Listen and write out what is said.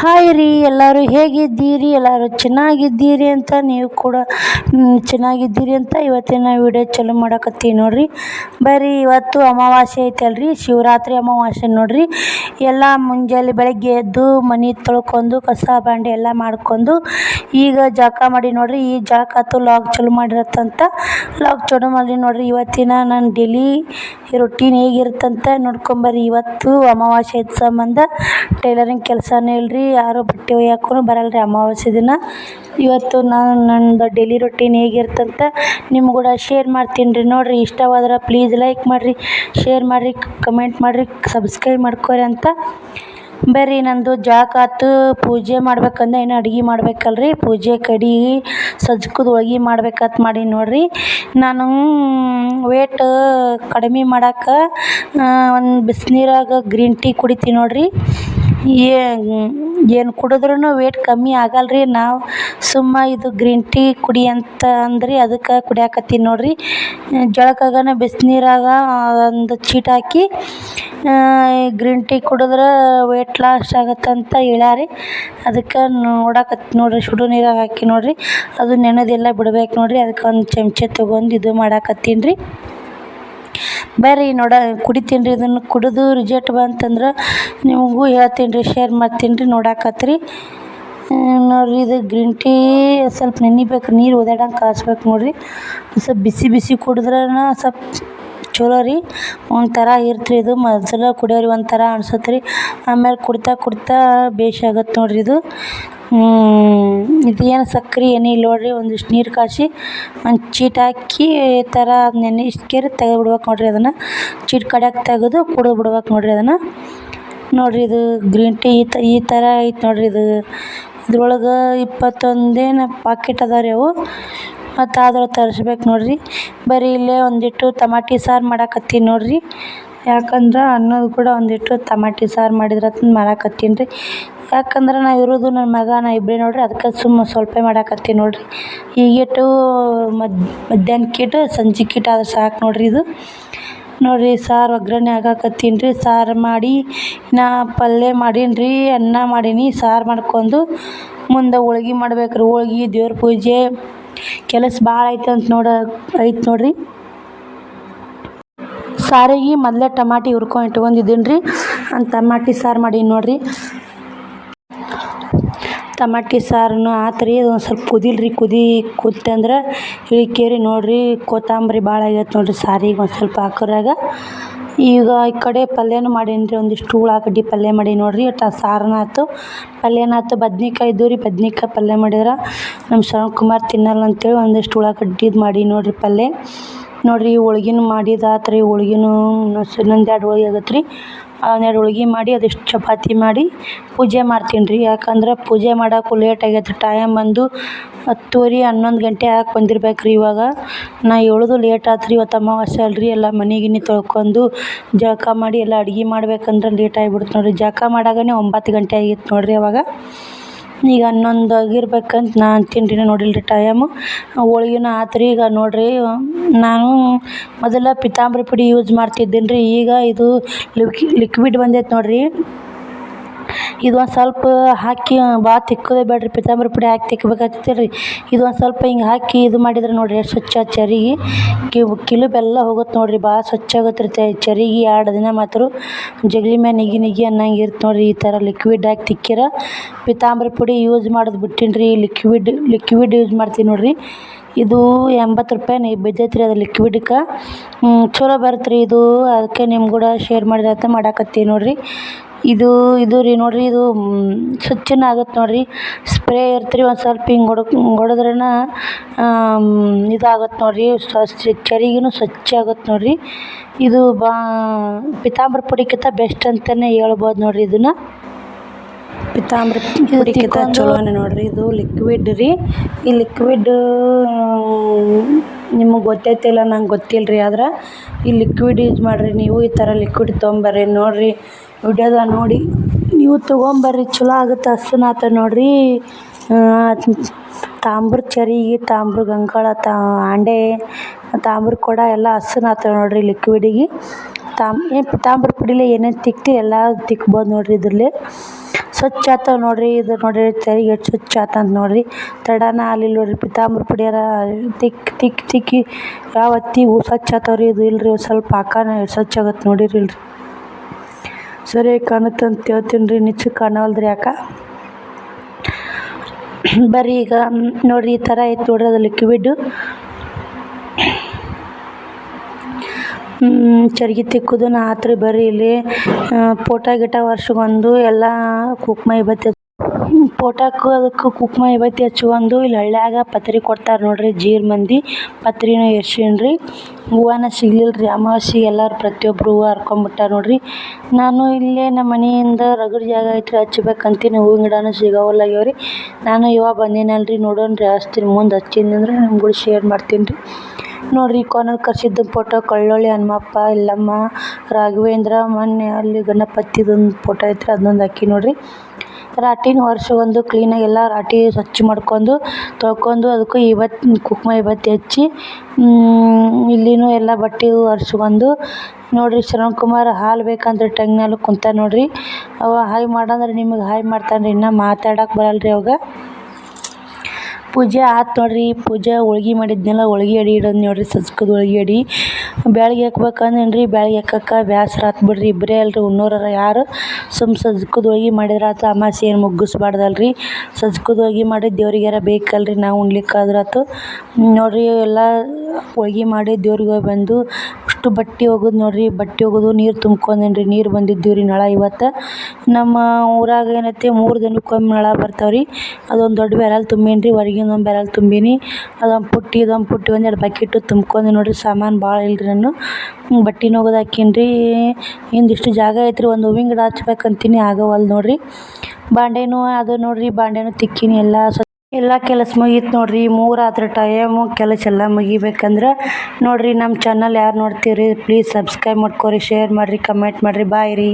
Hi ರೀ, ಎಲ್ಲರೂ ಹೇಗಿದ್ದೀರಿ? ಎಲ್ಲರೂ ಚೆನ್ನಾಗಿದ್ದೀರಿ ಅಂತ ನೀವು ಕೂಡ ಚೆನ್ನಾಗಿದ್ದೀರಿ ಅಂತ ಇವತ್ತಿನ ವಿಡಿಯೋ ಚಾಲೂ ಮಾಡಕತ್ತೀವಿ ನೋಡ್ರಿ. ಬರ್ರಿ, ಇವತ್ತು ಅಮಾವಾಸ್ಯೆ ಐತಲ್ರಿ, ಶಿವರಾತ್ರಿ ಅಮಾವಾಸ್ಯೆ ನೋಡ್ರಿ. ಎಲ್ಲ ಮುಂಜಾನೆ ಬೆಳಗ್ಗೆ ಎದ್ದು ಮನೆ ತೊಳ್ಕೊಂಡು, ಕಸ ಬಾಂಡೆ ಎಲ್ಲ ಮಾಡ್ಕೊಂಡು, ಈಗ ಜಳಕ ಮಾಡಿ ನೋಡ್ರಿ, ಈ ಜಳಕ ಆತು ಲಾಗ್ ಚಾಲೂ ಮಾಡಿರತ್ತಂತ. ಲಾಗ್ ಚಾಲು ಮಾಡಿ ನೋಡ್ರಿ, ಇವತ್ತಿನ ನಾನು ಡೈಲಿ ರೊಟೀನ್ ಹೇಗಿರುತ್ತಂತ ನೋಡ್ಕೊಂಬರ್ರಿ ಇವತ್ತು ಅಮಾವಾಸ್ಯೆ ಸಂಬಂಧ, ಟೈಲರಿಂಗ್ ಕೆಲಸನೇ ಇಲ್ರಿ. ಯಾರು ಬಟ್ಟೆ ಒಯ್ಯಕ್ಕೂ ಬರಲ್ಲ ರೀ ಅಮಾವಾಸ್ಯೆ ದಿನ. ಇವತ್ತು ನಾನು ನಂದು ಡೈಲಿ ರೊಟೀನ್ ಹೇಗಿರ್ತಂತ ನಿಮ್ಗೆ ಕೂಡ ಶೇರ್ ಮಾಡ್ತೀನಿ ರೀ. ನೋಡಿರಿ, ಇಷ್ಟವಾದ್ರೆ ಪ್ಲೀಸ್ ಲೈಕ್ ಮಾಡಿರಿ ಶೇರ್ ಮಾಡಿರಿ ಕಮೆಂಟ್ ಮಾಡಿರಿ ಸಬ್ಸ್ಕ್ರೈಬ್ ಮಾಡ್ಕೊರಿ ಅಂತ. ಬರ್ರಿ, ನಂದು ಜಾಕ್ ಪೂಜೆ ಮಾಡ್ಬೇಕಂದ್ರೆ ಏನು ಅಡುಗೆ ಮಾಡ್ಬೇಕಲ್ರಿ. ಪೂಜೆ ಕಡಿ ಸಜ್ಕದ ಹೋಳ್ಗೆ ಮಾಡ್ಬೇಕಂತ ಮಾಡಿ ನೋಡಿರಿ. ನಾನು ವೇಟ್ ಕಡಿಮೆ ಮಾಡಕ್ಕೆ ಒಂದು ಬಿಸಿನೀರಾಗ ಗ್ರೀನ್ ಟೀ ಕುಡಿತೀನಿ ನೋಡ್ರಿ. ಏನು ಕುಡಿದ್ರೂ ವೇಟ್ ಕಮ್ಮಿ ಆಗಲ್ರಿ. ನಾವು ಸುಮ್ಮ ಇದು ಗ್ರೀನ್ ಟೀ ಕುಡಿ ಅಂತ ಅಂದ್ರಿ, ಅದಕ್ಕೆ ಕುಡಿಯಕತ್ತೀನಿ ನೋಡಿರಿ. ಜಳಕಾಗನ ಬಿಸಿನೀರಾಗ ಒಂದು ಚೀಟ ಹಾಕಿ ಗ್ರೀನ್ ಟೀ ಕುಡಿದ್ರೆ ವೇಟ್ ಲಾಸ್ ಆಗತ್ತಂತ ಹೇಳ್ಯಾರಿ. ಅದಕ್ಕೆ ನೋಡಕತ್ತೀನಿ ನೋಡಿರಿ ಸುಡು ನೀರಾಗ ಹಾಕಿ ನೋಡಿರಿ. ಅದು ನೆನೆದೆಲ್ಲ ಬಿಡ್ಬೇಕು ನೋಡಿರಿ. ಅದಕ್ಕೆ ಒಂದು ಚಮಚ ತೊಗೊಂಡು ಇದು ಮಾಡಾಕತ್ತೀನಿ ರೀ ಬರ್ರಿ ನೋಡ, ಕುಡಿತೀನಿ ರೀ ಇದನ್ನು ಕುಡಿದು ರಿಜೆಕ್ಟ್ ಬಂತಂದ್ರೆ ನಿಮಗೂ ಹೇಳ್ತೀನಿ ರೀ ಶೇರ್ ಮಾಡ್ತೀನಿ ರೀ, ನೋಡಾಕತ್ರಿ. ನೋಡ್ರಿ ಇದು ಗ್ರೀನ್ ಟೀ ಸ್ವಲ್ಪ ನೆನಿಬೇಕು ನೀರು ಒದ್ಯಾಡಂಗೆ ಕಾಸ್ಬೇಕು ನೋಡ್ರಿ. ಸ್ವಲ್ಪ ಬಿಸಿ ಬಿಸಿ ಕುಡಿದ್ರನ ಸ್ವಲ್ಪ ಚಲೋ ರೀ. ಒಂಥರ ಇರ್ತ್ರಿ ಇದು, ಮೊದಲ ಕುಡಿಯೋರಿಗೆ ಒಂಥರ ಅನ್ಸತ್ತೆ ರೀ ಆಮೇಲೆ ಕುಡಿತಾ ಕುಡಿತಾ ಬೇಷ್ ಆಗತ್ತೆ ನೋಡ್ರಿ ಇದು. ಇದೇನು ಸಕ್ರೆ ಏನಿಲ್ಲ ನೋಡ್ರಿ, ಒಂದಿಷ್ಟು ನೀರು ಕಾಯ್ಸಿ ಒಂದು ಚೀಟ್ ಹಾಕಿ ಈ ಥರ ನೆನೆಸ್ಕೇರಿ ತೆಗೆದು ಬಿಡ್ಬೇಕು ನೋಡ್ರಿ ಅದನ್ನು. ಚೀಟ್ ಕಡ್ಯಾಕ ತೆಗೆದು ಕುಡಿದು ಬಿಡ್ಬೇಕು ನೋಡ್ರಿ ಅದನ್ನು. ನೋಡ್ರಿ ಇದು ಗ್ರೀನ್ ಟೀ ಈ ತ, ಈ ಥರ ಐತೆ ನೋಡ್ರಿ ಇದು. ಇದ್ರೊಳಗೆ ಇಪ್ಪತ್ತೊಂದೇನು ಪಾಕೆಟ್ ಅದಾವ ರೀ ಅವು. ಮತ್ತು ಆದ್ರೆ ತರಿಸ್ಬೇಕು ನೋಡಿರಿ. ಬರೀ ಇಲ್ಲೇ ಒಂದಿಟ್ಟು ತಮಾಟಿ ಸಾರು ಮಾಡಾಕತ್ತೀನಿ ನೋಡಿರಿ. ಯಾಕಂದ್ರೆ ಅನ್ನದ ಕೂಡ ಒಂದಿಟ್ಟು ತಮಾಟಿ ಸಾರು ಮಾಡಿದ್ರೆ ಮಾಡಾಕತ್ತೀನಿ ರೀ. ಯಾಕಂದ್ರೆ ನಾ ಇರೋದು ನನ್ನ ಮಗ, ನಾ ಇಬ್ಬರೇ ನೋಡ್ರಿ, ಅದಕ್ಕೆ ಸುಮ್ಮ ಸ್ವಲ್ಪ ಮಾಡಾಕತ್ತೀನಿ ನೋಡ್ರಿ. ಈಗಿಟ್ಟು ಮದ್ ಸಂಜೆ ಕಿಟ್ಟು ಆದ್ರೆ ಸಾಕು ನೋಡಿರಿ ಇದು. ನೋಡಿರಿ, ಸಾರು ಒಗ್ಗರಣೆ ಹಾಕಾಕತ್ತೀನಿ ರೀ. ಸಾರು ಮಾಡಿ ನಾ ಪಲ್ಯ ಮಾಡೀನಿ ರೀ, ಅನ್ನ ಮಾಡೀನಿ, ಸಾರು ಮಾಡ್ಕೊಂಡು ಮುಂದೆ ಹೋಳ್ಗೆ ಮಾಡ್ಬೇಕು ರೀ ಹೋಳ್ಗೆ ದೇವ್ರ ಪೂಜೆ ಕೆಲಸ ಭಾಳ ಐತೆ ಅಂತ ನೋಡ, ಐತೆ ನೋಡ್ರಿ. ಸಾರಿಗೆ ಮೊದಲೇ ಟಮಾಟಿ ಹುರ್ಕೊಂಡು ಇಟ್ಕೊಂಡಿದ್ದೀನಿ ರೀ ಅಂತ ಟಮಾಟಿ ಸಾರು ಮಾಡೀನಿ ನೋಡ್ರಿ. ಟಮಾಟಿ ಸಾರು ಆತು ರೀ ಒಂದು ಸ್ವಲ್ಪ ಕುದಿಲ್ರಿ, ಕುದಿ ಅಂದ್ರೆ ಇಳಿಕೇರಿ ನೋಡ್ರಿ. ಕೊತ್ತಂಬರಿ ಭಾಳ ಆಗೈತೆ ನೋಡ್ರಿ ಸಾರಿಗೆ ಒಂದು ಸ್ವಲ್ಪ ಹಾಕೋರಾಗ ಈಗ ಈ ಕಡೆ ಪಲ್ಯನೂ ಮಾಡೀನಿ ರೀ ಒಂದಿಷ್ಟು ಉಳ್ಳಾಗಡ್ಡಿ ಪಲ್ಯ ಮಾಡೀನಿ ನೋಡ್ರಿ, ಒಟ್ಟು ಸಾರನ ಆಯ್ತು. ಪಲ್ಯನ ಆಯ್ತು, ಬದ್ನಿಕಾಯಿ ಇದ್ದವು ರೀ, ಬದ್ನಿಕಾಯಿ ಪಲ್ಯ ಮಾಡಿದ್ರೆ ನಮ್ಮ ಶರಣ್ ಕುಮಾರ್ ತಿನ್ನಲ್ಲ ಅಂತೇಳಿ ಒಂದಿಷ್ಟು ಉಳ್ಳಾಗಡ್ಡಿದು ಮಾಡೀನಿ ನೋಡ್ರಿ ಪಲ್ಯ. ನೋಡ್ರಿ ಹೋಳ್ಗಿನ ಮಾಡಿದಾತು ರೀ ಹೋಳ್ಗಿನೂ ಎರಡು ಹೋಳ್ಗಿ ಆಗತ್ತೆ ರೀ ಎರಡು ಹೋಳ್ಗಿ ಮಾಡಿ ಅದೆಷ್ಟು ಚಪಾತಿ ಮಾಡಿ ಪೂಜೆ ಮಾಡ್ತೀನಿ ರೀ ಯಾಕಂದ್ರೆ ಪೂಜೆ ಮಾಡೋಕ್ಕೂ ಲೇಟ್ ಆಗೈತೆ ಟೈಮ್ ಬಂದು ಹತ್ತುವರೆ, ಹನ್ನೊಂದು ಗಂಟೆ ಹಾಕಿ ಬಂದಿರ್ಬೇಕು ರೀ ಇವಾಗ. ನಾ ಏಳೋದು ಲೇಟ್ ಆತು ರೀ ಇವತ್ತು ಅಮಾವಾಸ್ಯೆ ಅಲ್ರಿ. ಎಲ್ಲ ಮನೆ ಗಿನಿ ತೊಳ್ಕೊಂಡು ಜಳಕ ಮಾಡಿ ಎಲ್ಲ ಅಡ್ಗೆ ಮಾಡ್ಬೇಕಂದ್ರೆ ಲೇಟ್ ಆಗ್ಬಿಡ್ತು ನೋಡಿರಿ. ಜಳಕ ಮಾಡಾಗನೇ ಒಂಬತ್ತು ಗಂಟೆ ಆಗಿತ್ತು ನೋಡ್ರಿ ಅವಾಗ. ಈಗ ಹನ್ನೊಂದು ಆಗಿರ್ಬೇಕಂತ ನಾ ರೀ ನೋಡಿಲ್ಲ ರೀ ಟೈಮು ಹೋಳ್ಗೆನೂ ಆತು ರೀ ಈಗ ನೋಡಿರಿ, ನಾನು ಮೊದಲು ಪೀತಾಂಬರಿ ಪುಡಿ ಯೂಸ್ ಮಾಡ್ತಿದ್ದೀನಿ ರೀ ಈಗ ಇದು ಲಿಕ್ವಿ ಲಿಕ್ವಿಡ್ ಬಂದೈತೆ ನೋಡಿರಿ. ಇದು ಒಂದು ಸ್ವಲ್ಪ ಹಾಕಿ ಭಾಳ ತಿಕ್ಕೋದೇ ಬೇಡ್ರಿ, ಪೀತಾಂಬರಿ ಪುಡಿ ಹಾಕಿ ತಿಕ್ಕಬೇಕಾಗ್ತೈತೆ ಇದು ಒಂದು ಸ್ವಲ್ಪ ಹಿಂಗೆ ಹಾಕಿ ಇದು ಮಾಡಿದ್ರೆ ನೋಡಿರಿ ಎಷ್ಟು ಸ್ವಚ್ಛ ಚರಿಗೆ ಕಿಲುಬೆಲ್ಲ ಹೋಗುತ್ತೆ ನೋಡಿರಿ ಭಾಳ ಸ್ವಚ್ಛ ಆಗುತ್ತೆ ರೀ ಚರಿಗೆ ಎರಡು ದಿನ ಮಾತ್ರ ಜಗಲಿ ಮ್ಯಾಲ ನಿಗಿ ನಿಗಿ ಅನ್ನಂಗೆ ಇರ್ತೆ ನೋಡಿರಿ ಈ ಥರ ಲಿಕ್ವಿಡ್ ಹಾಕಿ ತಿಕ್ಕಿರ. ಪೀತಾಂಬರಿ ಪುಡಿ ಯೂಸ್ ಮಾಡೋದು ಬಿಟ್ಟೀನಿ ರೀ ಲಿಕ್ವಿಡ್ ಲಿಕ್ವಿಡ್ ಯೂಸ್ ಮಾಡ್ತೀನಿ ನೋಡಿರಿ. ಇದು ಎಂಬತ್ತು ರೂಪಾಯಿ ಬಿದ್ದೈತೆ ರೀ ಅದು ಲಿಕ್ವಿಡ್ಗೆ ಚಲೋ ಬರುತ್ತೆ ರೀ ಇದು. ಅದಕ್ಕೆ ನಿಮ್ಮ ಕೂಡ ಶೇರ್ ಮಾಡಿದ್ರೆ ಮಾಡಾಕತ್ತೀವಿ ನೋಡಿರಿ. ಇದು ಇದು ರೀ ನೋಡಿರಿ ಇದು ಸ್ವಚ್ಛನೇ ಆಗತ್ತೆ ನೋಡಿರಿ. ಸ್ಪ್ರೇ ಇರ್ತೆ ರೀ ಒಂದು ಸ್ವಲ್ಪ ಹಿಂಗೆ ಹೊಡಕ್ ಹೊಡೆದ್ರೇನ ಇದಾಗತ್ತೆ ನೋಡಿರಿ. ಚರಿಗೆನೂ ಸ್ವಚ್ಛ ಆಗತ್ತೆ ನೋಡಿರಿ. ಇದು ಬಾ ಪಿತಾಂಬರಿ ಪುಡಿಕ್ಕಿಂತ ಬೆಸ್ಟ್ ಅಂತಲೇ ಹೇಳ್ಬೋದು ನೋಡಿರಿ ಇದನ್ನು. ಪಿತಾಂಬರಿ ಪುಡಿಕ್ಕಿಂತ ಚಲೋನೇ ನೋಡಿರಿ. ಇದು ಲಿಕ್ವಿಡ್ ರೀ. ಈ ಲಿಕ್ವಿಡ್ ನಿಮಗೆ ಗೊತ್ತೈತಿಲ್ಲ ನಂಗೆ ಗೊತ್ತಿಲ್ಲ ರೀ ಆದ್ರೆ. ಈ ಲಿಕ್ವಿಡ್ ಯೂಸ್ ಮಾಡಿರಿ ನೀವು ಈ ಥರ ಲಿಕ್ವಿಡ್ ತೊಗೊಂಬರ್ರಿ. ನೋಡಿರಿ ವಿಡಿಯೋದಾಗ ನೋಡಿ, ನೀವು ತೊಗೊಂಬರ್ರಿ, ಚಲೋ ಆಗುತ್ತೆ ಹಸನ್ ಆತ ನೋಡಿರಿ ತಾಮ್ರ ಚರಿಗೆ ತಾಮ್ರ ಗಂಗಾಳ, ತಾ, ಆಂಡೆ ತಾಮ್ರ ಕೊಡ, ಎಲ್ಲ ಹಸನ್ ನೋಡ್ರಿ ಲಿಕ್ವಿಡಿಗೆ ತಾಮ್ ಏನು ತಾಮ್ರ ಪುಡಿಲೆ ಏನೇನು ತಿಕ್ತಿ ಎಲ್ಲ ತಿಕ್ಬೋದು ನೋಡ್ರಿ ಇದ್ರಲ್ಲಿ. ಸ್ವಚ್ಛ ಆತಾವ ನೋಡ್ರಿ, ಇದು ನೋಡ್ರಿ, ತೆರಿಗೆ ಎಷ್ಟು ಸ್ವಚ್ಛ ಆತಂತ ನೋಡ್ರಿ. ತಡನ ಆಗಲಿಲ್ಲ ನೋಡ್ರಿ ಪಿತಾಂಬ್ರ ಪುಡಿಯಾರ ತಿಕ್ ತಿಕ್, ತಿಕ್ಕಿ, ಯಾವ ಹೊತ್ತಿಗೂ ಸ್ವಚ್ಛ ಆತವ್ರಿ, ಇದು ಇಲ್ರಿ ಸ್ವಲ್ಪ ಹಾಕನ ಸ್ವಚ್ಛ ಆಗತ್ತೆ ನೋಡಿರಿ ಇಲ್ರಿ. ಸರಿಯಾಗಿ ಕಾಣುತ್ತೆ ಅಂತ ಹೇಳ್ತೀನಿ ರೀ, ನಿಚ್ಚು ಕಾಣವಲ್ದ್ರಿ ಯಾಕ ಬರ್ರಿ ಈಗ, ನೋಡಿರಿ ಈ ಥರ ಐತೆ ನೋಡ್ರಿ ಅದು ಲಿಕ್ವಿಡ್ಡು ಚರ್ಗಿ ತಿಕ್ಕುದನ ಆತ್ರಿ ಬರ್ರಿ ಇಲ್ಲಿ. ಪೋಟ ಗಿಟ ವರ್ಷಗೊಂದು ಎಲ್ಲ ಕುಕ್ಮೈ ಬತ್ತಿ ಫೋಟೋಕ್ಕೂ ಅದಕ್ಕೆ ಕುಕ್ಮ ಬತ್ತಿ ಹಚ್ಕೊಂಡು ಇಲ್ಲಿ ಹಳ್ಳ್ಯಾಗ ಪತ್ರಿ ಕೊಡ್ತಾರೆ ನೋಡ್ರಿ, ಜೀರ್ ಮಂದಿ ಪತ್ರಿನ ಎರ್ಸೀನಿ ಹೂವನ ಸಿಗ್ಲಿಲ್ಲ ರೀ, ಅಮಾವಾಸ್ಯೆ ಎಲ್ಲರೂ ಪ್ರತಿಯೊಬ್ಬರು ಹೂವು ಹರ್ಕೊಂಬಿಟ್ಟಾರ ನೋಡ್ರಿ. ನಾನು ಇಲ್ಲೇ ನಮ್ಮ ಮನೆಯಿಂದ ರಗಡ್ ಜಾಗ ಐತ್ರಿ, ಹಚ್ಬೇಕಂತೀನಿ ಹೂವಿನ ಗಿಡನೂ ಸಿಗವಲ್ಲಾಗ್ಯಾವ ರೀ. ನಾನು ಇವಾಗ ಬಂದಿನಲ್ರಿ ನೋಡೋಣ ರೀ, ಹಚ್ತೀನಿ, ಮುಂದೆ ಹಚ್ತೀನಿ ಅಂದ್ರೆ ನಮ್ಗಳು ಶೇರ್ ಮಾಡ್ತೀನಿ ರೀ. ನೋಡ್ರಿ ಕೋನಲ್ ಕರ್ಸಿದ್ದ ಫೋಟೋ ಕಳ್ಳೊಳ್ಳಿ ಹನುಮಪ್ಪ, ಇಲ್ಲಮ್ಮ, ರಾಘವೇಂದ್ರ, ಮೊನ್ನೆ ಅಲ್ಲಿ ಗಣಪತಿದೊಂದು ಫೋಟೋ ಐತ್ರಿ ಅದನ್ನೊಂದು ಹಾಕಿ ನೋಡ್ರಿ. ರಾಟಿನ ವರ್ಷಗೊಂದು ಕ್ಲೀನಾಗಿ ಎಲ್ಲ ರಾಟಿ ಸ್ವಚ್ಛ ಮಾಡ್ಕೊಂಡು ತೊಳ್ಕೊಂಡು ಅದಕ್ಕೂ ಇವತ್ತು ಕುಂಕುಮ ಇವತ್ತು ಹಚ್ಚಿ ಇಲ್ಲಿನೂ ಎಲ್ಲ ಬಟ್ಟೆ ಒರ್ಸ್ಕೊಂಡು ನೋಡಿರಿ ಶ್ರವಣ್ ಕುಮಾರ್ ಹಾಲು ಬೇಕಂದ್ರೆ ಟಂಗ್ನಲ್ಲಿ ಕುಂತ ನೋಡಿರಿ. ಅವ ಹಾಯ್ ಮಾಡಂದ್ರೆ ನಿಮಗೆ ಹಾಯ್ ಮಾಡ್ತಾನೆ ರೀ ಇನ್ನೂ ಮಾತಾಡಕ್ಕೆ ಬರಲ್ಲ ರೀ ಅವಾಗ. ಪೂಜೆ ಆತು ನೋಡ್ರಿ, ಪೂಜೆ ಹೋಳ್ಗೆ ಮಾಡಿದ್ನೆಲ್ಲ, ಹೋಳ್ಗೆ ಅಡಿ ಇಡೋದು ನೋಡ್ರಿ, ಸಜ್ಕದ ಹೋಳ್ಗೆ ಅಡಿ. ಬ್ಯಾಳ್ಗೆ ಹಾಕ್ಬೇಕಂದೇನಿ ರೀ ಬ್ಯಾಳ್ಗೆ ಹಾಕಕ್ಕೆ ಬ್ಯಾಸ್ರ ಆತು ಬಿಡ್ರಿ. ಇಬ್ಬರೇ ಅಲ್ರಿ ಉಣ್ಣೋರ ಯಾರು? ಸುಮ್ ಸಜ್ಕದ ಹೋಳ್ಗೆ ಮಾಡಿದ್ರೆ ಆತು ಅಮಾಸೆ ಏನು ಮುಗ್ಗಿಸ್ಬಾರ್ದಲ್ರಿ. ಸಜ್ಕದ ಹೋಳ್ಗೆ ಮಾಡಿ ದೇವ್ರಿಗಾರ ಬೇಕಲ್ರಿ, ನಾವು ಉಣ್ಲಿಕ್ಕಾದ್ರಾತು. ನೋಡ್ರಿ ಎಲ್ಲ ಹೋಳ್ಗೆ ಮಾಡಿ ದೇವ್ರಿಗೆ ಬಂದು ಅಷ್ಟು ಬಟ್ಟೆ ಒಗೆದು ನೋಡಿರಿ, ಬಟ್ಟೆ ಒಗೆದು ನೀರು ತುಂಬ್ಕೊಂಡೇನಿ ರೀ ನೀರು ಬಂದಿದ್ದೀವಿ ರೀ ನಳ ಇವತ್ತು. ನಮ್ಮ ಊರಾಗ ಏನೈತಿ, ಮೂರು ದಿನಕ್ಕೊಮ್ಮೆ ನಳ ಬರ್ತಾವೆ ರೀ ಅದೊಂದು ದೊಡ್ಡ ಬ್ಯಾರಲ್ ತುಂಬೀನಿ ರೀ ಹೊರ್ಗಿಂದ ಒಂದು ಬ್ಯಾರಲ್ ತುಂಬೀನಿ. ಅದೊಂದು ಪುಟ್ಟಿ, ಇದೊಂದು ಪುಟ್ಟಿ ಒಂದೆರಡು ಬಕೆಟು ತುಂಬ್ಕೊಂಡೆ ನೋಡಿರಿ, ಸಾಮಾನು ಭಾಳ ಇಲ್ರಿ ನಾನು ಬಟ್ಟೆನೂ ಒಗದು ಹಾಕೀನಿ ರೀ ಇಂದಿಷ್ಟು ಜಾಗ ಐತ್ರಿ, ಒಂದು ಹೂವಿನ ಗಿಡ ಹಚ್ಬೇಕಂತೀನಿ, ಆಗವಲ್ದು ನೋಡಿರಿ. ಬಾಂಡೆನೂ ಅದು ನೋಡ್ರಿ, ಬಾಂಡೆನೂ ತಿಕ್ಕೀನಿ, ಎಲ್ಲ ಎಲ್ಲ ಕೆಲಸ ಮುಗೀತು ನೋಡ್ರಿ ಮೂರಾದ್ರ ಟೈಮು ಕೆಲಸ ಎಲ್ಲ ಮುಗಿಬೇಕಂದ್ರೆ ನೋಡ್ರಿ ನಮ್ಮ ಚಾನಲ್ ಯಾರು ನೋಡ್ತೀರಿ ಪ್ಲೀಸ್ ಸಬ್ಸ್ಕ್ರೈಬ್ ಮಾಡ್ಕೊರಿ ಶೇರ್ ಮಾಡಿರಿ ಕಮೆಂಟ್ ಮಾಡಿರಿ ಬಾಯ್ ರೀ.